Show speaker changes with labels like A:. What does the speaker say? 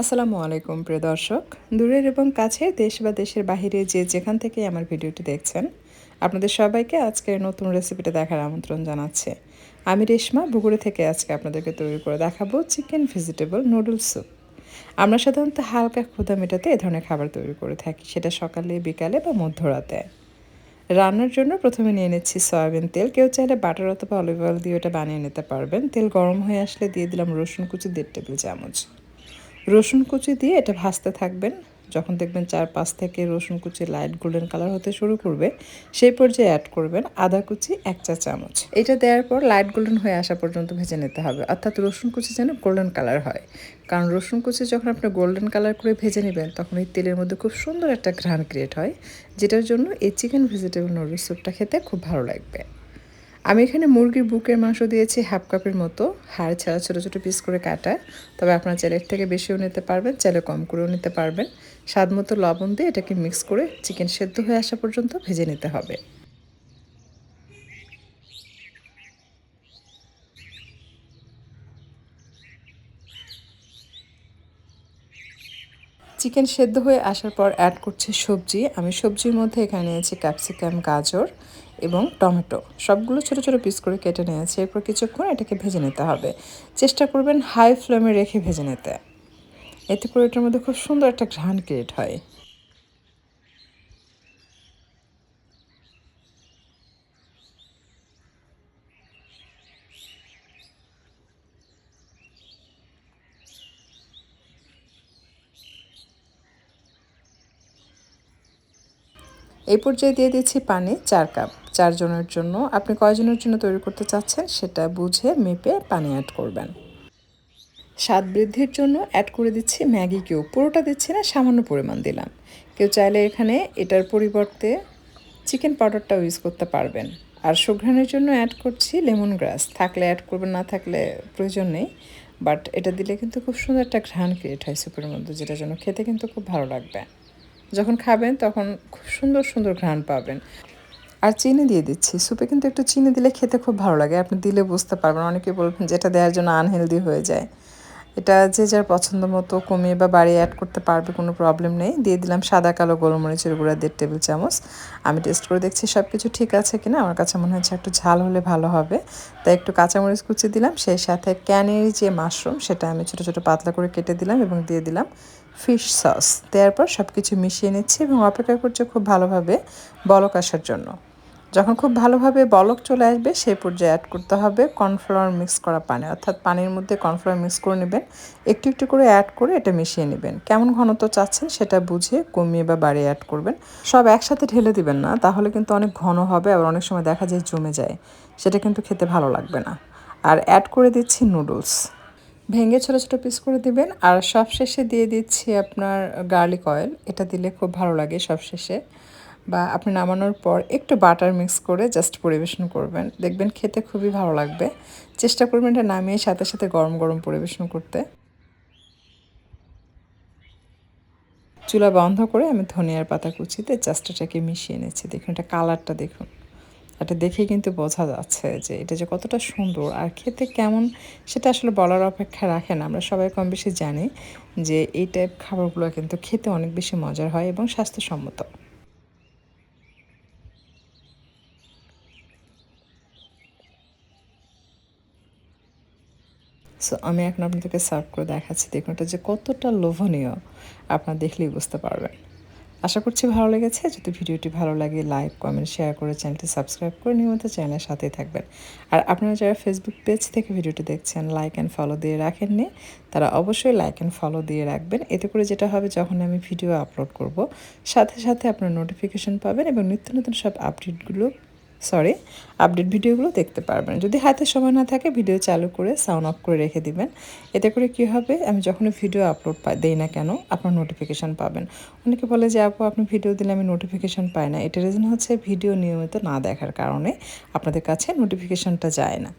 A: আসসালামু আলাইকুম, প্রিয় দর্শক। দূরের এবং কাছে দেশ বা দেশের বাহিরে যে যেখান থেকে আমার ভিডিওটি দেখছেন, আপনাদের সবাইকে আজকের নতুন রেসিপিটা দেখার আমন্ত্রণ জানাচ্ছে। আমি রেশমা, বগুড়ে থেকে আজকে আপনাদেরকে তৈরি করে দেখাবো চিকেন ভেজিটেবল নুডলস স্যুপ। আমরা সাধারণত হালকা ক্ষুদা মেটাতে এ ধরনের খাবার তৈরি করে থাকি, সেটা সকালে, বিকালে বা মধ্যরাতে। রান্নার জন্য প্রথমে নিয়ে নিচ্ছি সয়াবিন তেল। কেউ চাইলে বাটার অথবা অলিভ অয়েল দিয়ে ওটা বানিয়ে নিতে পারবেন। তেল গরম হয়ে আসলে দিয়ে দিলাম রসুন কুচি, দেড় টেবিল চামচ। রসুন কুচি দিয়ে এটা ভাজতে থাকবেন। যখন দেখবেন চার পাঁচ থেকে রসুন কুচি লাইট গোল্ডেন কালার হতে শুরু করবে, সেই পর্যায়ে অ্যাড করবেন আদা কুচি এক চা চামচ। এটা দেওয়ার পর লাইট গোল্ডেন হয়ে আসা পর্যন্ত ভেজে নিতে হবে। অর্থাৎ রসুন কুচি যেন গোল্ডেন কালার হয়। কারণ রসুন কুচি যখন আপনি গোল্ডেন কালার করে ভেজে নেবেন, তখন এই তেলের মধ্যে খুব সুন্দর একটা ঘ্রাণ ক্রিয়েট হয়, যেটার জন্য এই চিকেন ভেজিটেবল নুডলস স্যুপটা খেতে খুব ভালো লাগবে। আমি এখানে মুরগির বুকের মাংস দিয়েছি হাফ কাপের মতো। হাড় ছাড়া ছোটো ছোটো পিস করে কাটা। তবে আপনার চাইলে থেকে বেশিও নিতে পারবেন, চাইলে কম করেও নিতে পারবেন। স্বাদ মতো লবণ দিয়ে এটাকে মিক্স করে চিকেন সেদ্ধ হয়ে আসা পর্যন্ত ভেজে নিতে হবে। চিকেন সেদ্ধ হয়ে আসার পর অ্যাড করছে সবজি। আমি সবজির মধ্যে এখানে নিয়েছি ক্যাপসিকাম গাজর। এবং টমেটো। সবগুলো ছোটো ছোটো পিস করে কেটে নিয়েছি। এরপর কিছুক্ষণ এটাকে ভেজে নিতে হবে। চেষ্টা করবেন হাই ফ্লেমে রেখে ভেজে নিতে। এতে করে এটার মধ্যে খুব সুন্দর একটা ঘ্রাণ ক্রিয়েট হয়। এই পর্যায়ে দিয়ে দিচ্ছি পানি চার কাপ চারজনের জন্য আপনি কয়জনের জন্য তৈরি করতে চাচ্ছেন সেটা বুঝে মেপে পানি অ্যাড করবেন। স্বাদ বৃদ্ধির জন্য অ্যাড করে দিচ্ছি ম্যাগি কিউ পুরোটা দিচ্ছি না, সামান্য পরিমাণ দিলাম। কেউ চাইলে এখানে এটার পরিবর্তে চিকেন পাউডারটাও ইউজ করতে পারবেন। আর সুঘ্রাণের জন্য অ্যাড করছি লেমন গ্রাস থাকলে অ্যাড করবেন, না থাকলে প্রয়োজন নেই। বাট এটা দিলে কিন্তু খুব সুন্দর একটা ঘ্রাণ ক্রিয়েট হয় সুপের মধ্যে, যেটার জন্য খেতে কিন্তু খুব ভালো লাগবে। যখন খাবেন তখন খুব সুন্দর সুন্দর ঘ্রাণ পাবেন। আর চিনি দিয়ে দিচ্ছি। সুপে কিন্তু একটু চিনি দিলে খেতে খুব ভালো লাগে। আপনি দিলে বুঝতে পারবেন। অনেকে বলবেন যেটা দেওয়ার জন্য আনহেলদি হয়ে যায়। এটা যে যার পছন্দ মতো কমিয়ে বা বাড়িয়ে অ্যাড করতে পারবে, কোনো প্রবলেম নেই। দিয়ে দিলাম সাদা কালো গোলমরিচের গুঁড়া দেড় টেবিল চামচ। আমি টেস্ট করে দেখছি সব কিছু ঠিক আছে কিনা। আমার কাছে মনে হচ্ছে একটু ঝাল হলে ভালো হবে। তাই একটু কাঁচামরিচ কুচি দিলাম। সেই সাথে ক্যানের যে মাশরুম সেটা আমি ছোটো ছোটো পাতলা করে কেটে দিলাম এবং দিয়ে দিলাম ফিশ সস দেওয়ার পর সব কিছু মিশিয়ে নিচ্ছি এবং অপেক্ষা করছে খুব ভালোভাবে বলক আসার জন্য। যখন খুব ভালোভাবে বলক চলে আসবে সেই পর্যায়ে অ্যাড করতে হবে কর্নফ্লাওয়ার মিক্স করা পানি। অর্থাৎ পানির মধ্যে কর্নফ্লাওয়ার মিক্স করে নেবেন। একটু একটু করে অ্যাড করে এটা মিশিয়ে নেবেন। কেমন ঘনত্ব চাচ্ছেন সেটা বুঝে কমিয়ে বা বাড়িয়ে অ্যাড করবেন। সব একসাথে ঢেলে দিবেন না, তাহলে কিন্তু অনেক ঘন হবে, আবার অনেক সময় দেখা যায় জমে যায়। সেটা কিন্তু খেতে ভালো লাগবে না। আর অ্যাড করে দিচ্ছি নুডলস ভেঙে ছোটো ছোটো পিস করে দিবেন। আর সবশেষে দিয়ে দিচ্ছি আপনার গার্লিক অয়েল এটা দিলে খুব ভালো লাগে সবশেষে। বা আপনি নামানোর পর একটু বাটার মিক্স করে জাস্ট পরিবেশন করবেন। দেখবেন খেতে খুবই ভালো লাগবে। চেষ্টা করবেন এটা নামিয়ে সাথে সাথে গরম গরম পরিবেশন করতে। চুলা বন্ধ করে আমি ধনিয়ার পাতা কুচিতে জাস্ট এটাকে মিশিয়ে নিচ্ছি। দেখুন, এটা কালারটা দেখুন। এটা দেখে কিন্তু বোঝা যাচ্ছে যে এটা যে কতটা সুন্দর আর খেতে কেমন সেটা আসলে বলার অপেক্ষা রাখে না। আমরা সবাই কম বেশি জানি যে এই টাইপ খাবারগুলো কিন্তু খেতে অনেক বেশি মজার হয় এবং স্বাস্থ্যসম্মত। সো আমি এখন আপনাদেরকে সার্ভ করে দেখাচ্ছি। দেখুন এটা যে কতটা লোভনীয়। আপনারা দেখলেই বুঝতে পারবেন। আশা করছি ভালো লেগেছে। যদি ভিডিওটি ভালো লাগে লাইক কমেন্ট শেয়ার করে চ্যানেলটি সাবস্ক্রাইব করে নিয়মিত চ্যানেলের সাথেই থাকবেন। আর আপনারা যারা ফেসবুক পেজ থেকে ভিডিওটি দেখছেন লাইক অ্যান্ড ফলো দিয়ে রাখেননি, তারা অবশ্যই লাইক অ্যান্ড ফলো দিয়ে রাখবেন। এতে করে যেটা হবে, যখন আমি ভিডিও আপলোড করব, সাথে সাথে আপনার নোটিফিকেশন পাবেন এবং নিত্য নতুন সব আপডেটগুলো সরি আপডেট ভিডিওগুলো দেখতে পারবেন। যদি হাতে সময় না থাকে ভিডিও চালু করে সাউন্ড অফ করে রেখে দিবেন। এতে করে কি হবে, আমি যখনই ভিডিও আপলোড পাই, দেই না কেন, আপনার নোটিফিকেশান পাবেন। অনেকে বলে যে, আপু, আপনি ভিডিও দিলে আমি নোটিফিকেশান পাই না। এটা রিজন হচ্ছে ভিডিও নিয়মিত না দেখার কারণে আপনাদের কাছে নোটিফিকেশানটা যায় না।